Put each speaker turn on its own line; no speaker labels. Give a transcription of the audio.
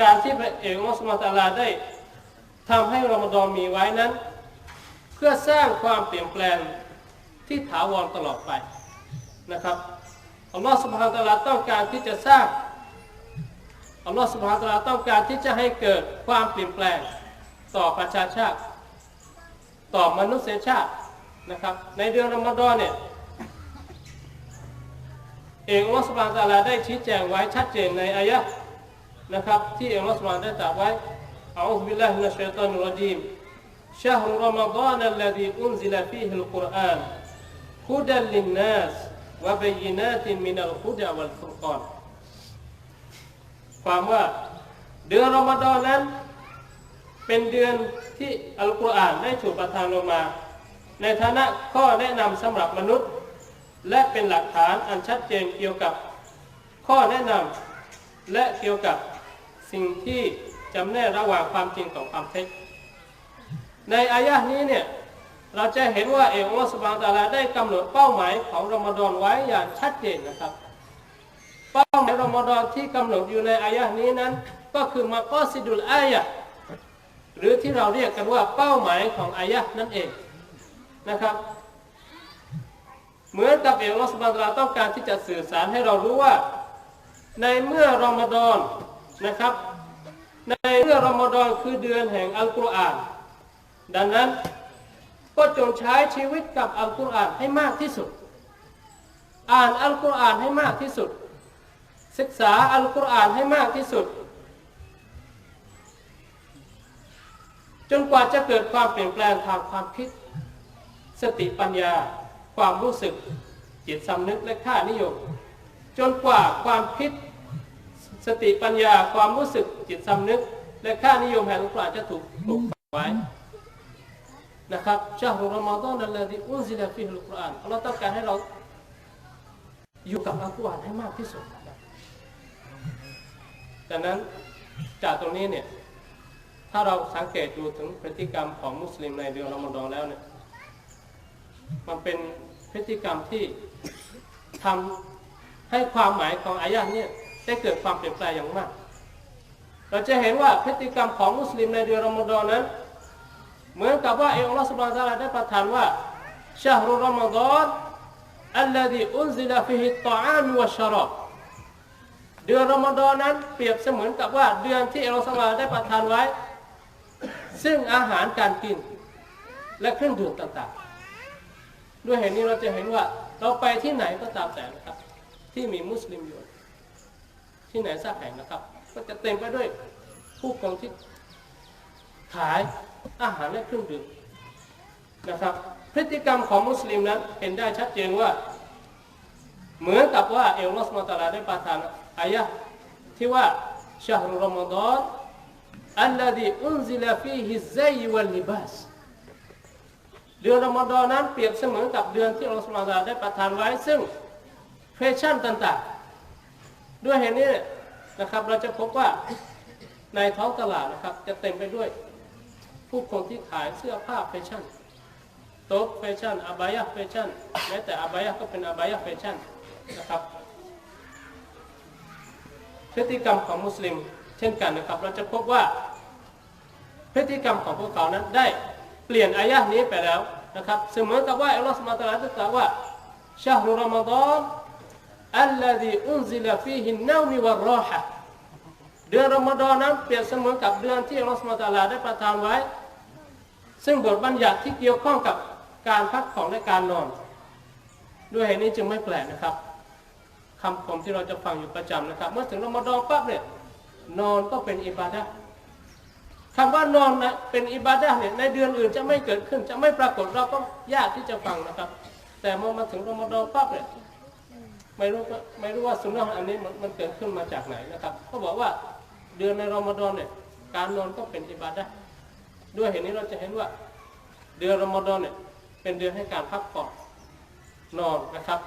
การที่พระเอกอัลลอฮฺสุบฮานตะอาลาได้ทำให้รอมฎอนมีไว้นั้น เพื่อสร้างความเปลี่ยนแปลงที่ถาวรตลอดไปนะครับอัลลอฮฺสุบฮานตะอาลาต้องการที่จะสร้างอัลลอฮฺสุบฮานตะอาลาต้องการที่จะให้เกิดความเปลี่ยนแปลงต่อประชาชาติ ต่อมนุษยชาตินะครับ ในเดือนรอมฎอนเนี่ยเองอัลลอฮฺสุบฮานตะอาลาได้ชี้แจงไว้ชัดเจนในอายะห์ นะครับ ที่เองอัลลอฮฺสุบฮานะฮูวะตะอาลาได้ตรัสไว้อาอูซบิลลาฮิมินัชชัยฏอนิรเราะญีม شهر رمضان الذي أنزل فيه القرآن هدى للناس وبينات من الهدى والفرقان ความว่าเดือนรอมฎอนนั้น เป็นเดือนที่อัลกุรอานได้ถูกประทานลงมา ในฐานะข้อแนะนำสำหรับมนุษย์ และเป็นหลักฐานอันชัดเจนเกี่ยวกับข้อแนะนำและเกี่ยวกับ สิ่งที่จำแนกระหว่างความจริงกับความเท็จในอายะนี้เนี่ยเราจะเห็นว่าเองอัลลอฮฺสุบานตะอาลาได้กำหนดเป้าหมายของรอมฎอนไว้อย่างชัดเจนนะครับ เป้าหมายรอมฎอนที่กำหนดอยู่ในอายะนี้นั้น ก็คือมากอซิดุลอายะหรือที่เราเรียกกันว่าเป้าหมายของอายะนั่นเองนะครับ เหมือนกับเองอัลลอฮฺสุบานตะอาลาต้องการที่จะสื่อสารให้เรารู้ว่า ในเมื่อรอมฎอนนะครับ ในเมื่อรอมฎอนคือเดือนแห่งอัลกุรอาน ดังนั้นก็จงใช้ชีวิตกับอัลกุรอานให้มากที่สุด อ่านอัลกุรอานให้มากที่สุด ศึกษาอัลกุรอานให้มากที่สุด จนกว่าจะเกิดความเปลี่ยนแปลงทางความคิด สติปัญญา ความรู้สึกจิตสำนึกและค่านิยม จนกว่าความคิด สติปัญญาความรู้สึกจิตสำนึก และค่านิยมแห่งอัลกุรอานจะถูกปลูกฝังไว้นะครับชาฮุรอมฎอนอัลลอฮีอุนซิลฟิฮิลกุรอานอัลลอฮ์ต้องการให้เราอยู่กับอัลกุรอานให้มากที่สุดดังนั้นจากตรงนี้เนี่ยถ้าเราสังเกตดูถึงพฤติกรรมของมุสลิมในเดือนรอมฎอนแล้วเนี่ยมันเป็นพฤติกรรมที่ทำให้ความหมายของอายะห์เนี่ย ได้เกิดความเปลี่ยนแปลงอย่างมาก เราจะเห็นว่าพฤติกรรมของมุสลิมในเดือนรอมฎอนนั้น เหมือนกับว่าเองอัลลอฮฺสุบานตะอาลาได้ประทานว่าชาฮรุรอมฎอนอัลลดีอุนซิลาฟิฮิตตอามุวะชรอบเดือนรอมฎอนนั้นเปรียบเสมือนกับว่าเดือนที่อัลลอฮฺสุบานะฮูวะตะอาลาได้ประทานไว้ ซึ่งอาหารการกิน และเครื่องดื่มต่างๆ ด้วยเหตุนี้เราจะเห็นว่าเราไปที่ไหนก็ตามแต่นะครับ ที่มีมุสลิมอยู่ ที่ไหนสักแห่งนะครับ ก็จะเต็มไปด้วยผู้คนที่ขายอาหารและเครื่องดื่มนะครับ พฤติกรรมของมุสลิมนั้นเห็นได้ชัดเจนว่า เหมือนกับว่าเอลลอสุลตาราได้ประทานอายะที่ว่าชาฮรุรอมฎอนอัลลดีอุนซิลาฟีฮิซัยวัลลิบาสเดือนรอมฎอนนั้นเปรียบเสมือนกับเดือนที่อัลลอฮฺสุลตาราได้ประทานไว้ซึ่งแฟชั่นต่างๆ ด้วยเหตุนี้นะครับ เราจะพบว่าในท้องตลาดนะครับ จะเต็มไปด้วยผู้คนที่ขายเสื้อผ้าแฟชั่นโต๊ะแฟชั่นอบายะแฟชั่นแม้แต่อบายะก็เป็นอบายะแฟชั่นนะครับพฤติกรรมของมุสลิมเช่นกันนะครับ เราจะพบว่าพฤติกรรมของพวกเขานั้นได้เปลี่ยนอายะนี้ไปแล้วนะครับ เสมือนกับว่าอัลลอฮฺสุบานตะอาลาตรัสว่าชาฮรุรอมฎอน อัลลดีอุนซิลฟีฮินนามิวรอฮะเดือนรอมฎอนนั้นเปรียบเสมือนกับเดือนที่อัลลอฮฺสุบฮาตาลาได้ประทานไว้ ซึ่งบทบัญญัติที่เกี่ยวข้องกับการพักผ่อนและการนอน ด้วยเหตุนี้จึงไม่แปลกนะครับคำคมที่เราจะฟังอยู่ประจำนะครับ เมื่อถึงรอมฎอนปั๊บเนี่ยนอนก็เป็นอิบาดะคำว่านอนนะเป็นอิบาดะเนี่ยในเดือนอื่นจะไม่เกิดขึ้น จะไม่ปรากฏเราก็ยากที่จะฟังนะครับ แต่เมื่อมาถึงรอมฎอนปั๊บเนี่ย ไม่รู้ไม่รู้ว่าสุนนะอันนี้มันมันเกิดขึ้นมาจากไหนนะครับเขาบอกว่าเดือนในรอมฎอนเนี่ยการนอนก็เป็นอิบาดะด้วยเห็นนี้เราจะเห็นว่า เดือนรอมฎอนเนี่ยเป็นเดือนให้การพักผ่อนนอนนะครับ